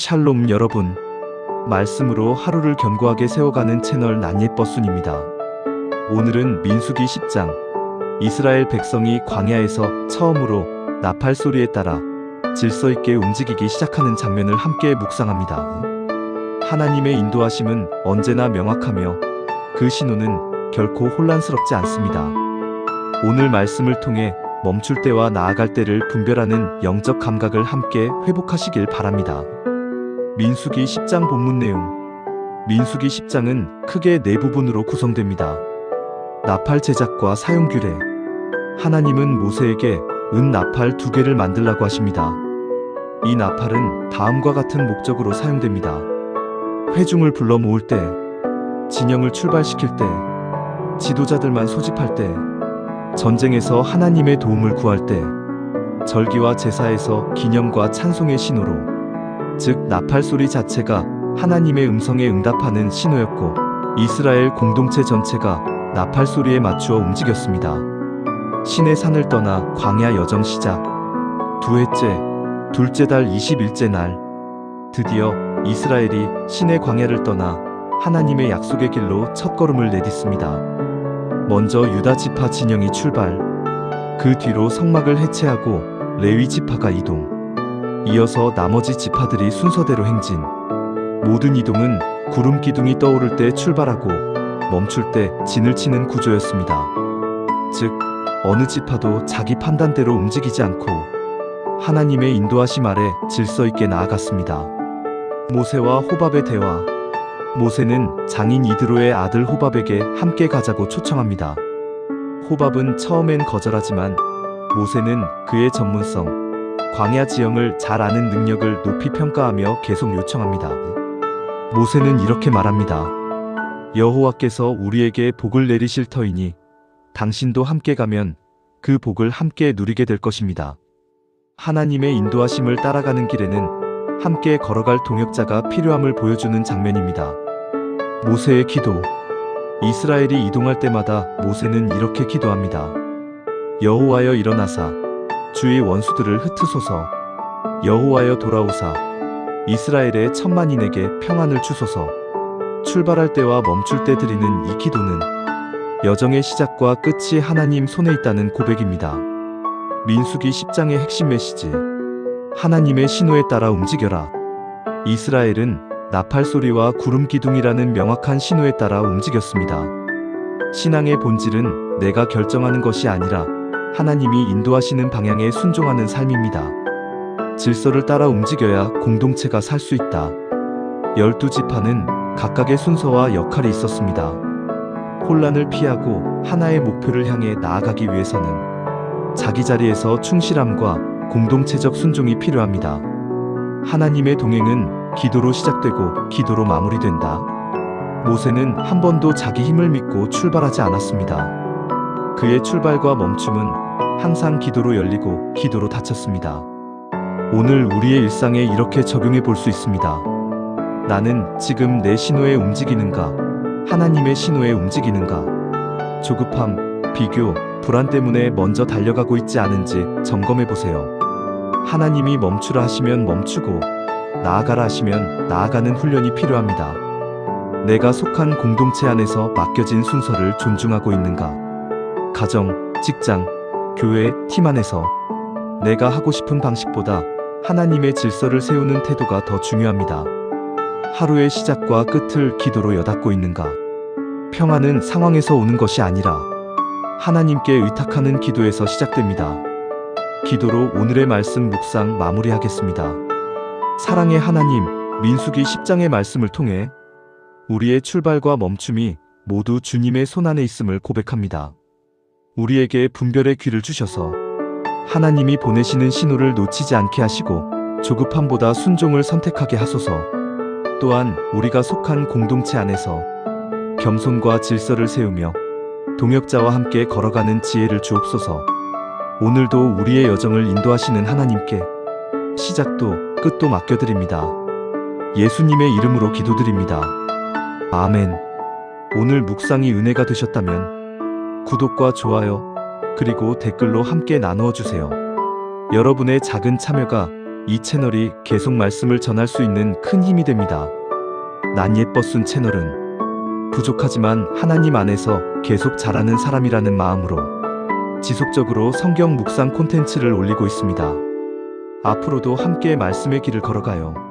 샬롬 여러분. 말씀으로 하루를 견고하게 세워가는 채널 난예버순입니다. 오늘은 민수기 10장. 이스라엘 백성이 광야에서 처음으로 나팔 소리에 따라 질서 있게 움직이기 시작하는 장면을 함께 묵상합니다. 하나님의 인도하심은 언제나 명확하며 그 신호는 결코 혼란스럽지 않습니다. 오늘 말씀을 통해 멈출 때와 나아갈 때를 분별하는 영적 감각을 함께 회복하시길 바랍니다. 민수기 10장 본문 내용. 민수기 10장은 크게 네 부분으로 구성됩니다. 나팔 제작과 사용 규례. 하나님은 모세에게 은 나팔 두 개를 만들라고 하십니다. 이 나팔은 다음과 같은 목적으로 사용됩니다. 회중을 불러 모을 때, 진영을 출발시킬 때, 지도자들만 소집할 때, 전쟁에서 하나님의 도움을 구할 때, 절기와 제사에서 기념과 찬송의 신호로, 즉 나팔 소리 자체가 하나님의 음성에 응답하는 신호였고, 이스라엘 공동체 전체가 나팔 소리에 맞추어 움직였습니다. 신의 산을 떠나 광야 여정 시작. 두 해째, 둘째 달 21째 날, 드디어 이스라엘이 신의 광야를 떠나 하나님의 약속의 길로 첫 걸음을 내딛습니다. 먼저 유다 지파 진영이 출발, 그 뒤로 성막을 해체하고 레위 지파가 이동, 이어서 나머지 지파들이 순서대로 행진. 모든 이동은 구름 기둥이 떠오를 때 출발하고 멈출 때 진을 치는 구조였습니다. 즉, 어느 지파도 자기 판단대로 움직이지 않고 하나님의 인도하심 아래 질서 있게 나아갔습니다. 모세와 호밥의 대화. 모세는 장인 이드로의 아들 호밥에게 함께 가자고 초청합니다. 호밥은 처음엔 거절하지만 모세는 그의 전문성, 광야 지형을 잘 아는 능력을 높이 평가하며 계속 요청합니다. 모세는 이렇게 말합니다. 여호와께서 우리에게 복을 내리실 터이니 당신도 함께 가면 그 복을 함께 누리게 될 것입니다. 하나님의 인도하심을 따라가는 길에는 함께 걸어갈 동역자가 필요함을 보여주는 장면입니다. 모세의 기도. 이스라엘이 이동할 때마다 모세는 이렇게 기도합니다. 여호와여 일어나사 주의 원수들을 흩으소서 여호와여 돌아오사 이스라엘의 천만인에게 평안을 주소서 출발할 때와 멈출 때 드리는 이 기도는 여정의 시작과 끝이 하나님 손에 있다는 고백입니다. 민수기 10장의 핵심 메시지 하나님의 신호에 따라 움직여라. 이스라엘은 나팔 소리와 구름 기둥이라는 명확한 신호에 따라 움직였습니다. 신앙의 본질은 내가 결정하는 것이 아니라 하나님이 인도하시는 방향에 순종하는 삶입니다. 질서를 따라 움직여야 공동체가 살 수 있다. 열두 지파는 각각의 순서와 역할이 있었습니다. 혼란을 피하고 하나의 목표를 향해 나아가기 위해서는 자기 자리에서 충실함과 공동체적 순종이 필요합니다. 하나님의 동행은 기도로 시작되고 기도로 마무리된다. 모세는 한 번도 자기 힘을 믿고 출발하지 않았습니다. 그의 출발과 멈춤은 항상 기도로 열리고 기도로 닫혔습니다. 오늘 우리의 일상에 이렇게 적용해 볼 수 있습니다. 나는 지금 내 신호에 움직이는가? 하나님의 신호에 움직이는가? 조급함, 비교, 불안 때문에 먼저 달려가고 있지 않은지 점검해 보세요. 하나님이 멈추라 하시면 멈추고 나아가라 하시면 나아가는 훈련이 필요합니다. 내가 속한 공동체 안에서 맡겨진 순서를 존중하고 있는가? 가정, 직장, 교회, 팀 안에서 내가 하고 싶은 방식보다 하나님의 질서를 세우는 태도가 더 중요합니다. 하루의 시작과 끝을 기도로 여닫고 있는가? 평안은 상황에서 오는 것이 아니라 하나님께 의탁하는 기도에서 시작됩니다. 기도로 오늘의 말씀 묵상 마무리하겠습니다. 사랑의 하나님, 민수기 10장의 말씀을 통해 우리의 출발과 멈춤이 모두 주님의 손안에 있음을 고백합니다. 우리에게 분별의 귀를 주셔서 하나님이 보내시는 신호를 놓치지 않게 하시고 조급함보다 순종을 선택하게 하소서. 또한 우리가 속한 공동체 안에서 겸손과 질서를 세우며 동역자와 함께 걸어가는 지혜를 주옵소서. 오늘도 우리의 여정을 인도하시는 하나님께 시작도 끝도 맡겨드립니다. 예수님의 이름으로 기도드립니다. 아멘. 오늘 묵상이 은혜가 되셨다면 구독과 좋아요, 그리고 댓글로 함께 나누어 주세요. 여러분의 작은 참여가 이 채널이 계속 말씀을 전할 수 있는 큰 힘이 됩니다. 난 예뻐순 채널은 부족하지만 하나님 안에서 계속 자라는 사람이라는 마음으로 지속적으로 성경 묵상 콘텐츠를 올리고 있습니다. 앞으로도 함께 말씀의 길을 걸어가요.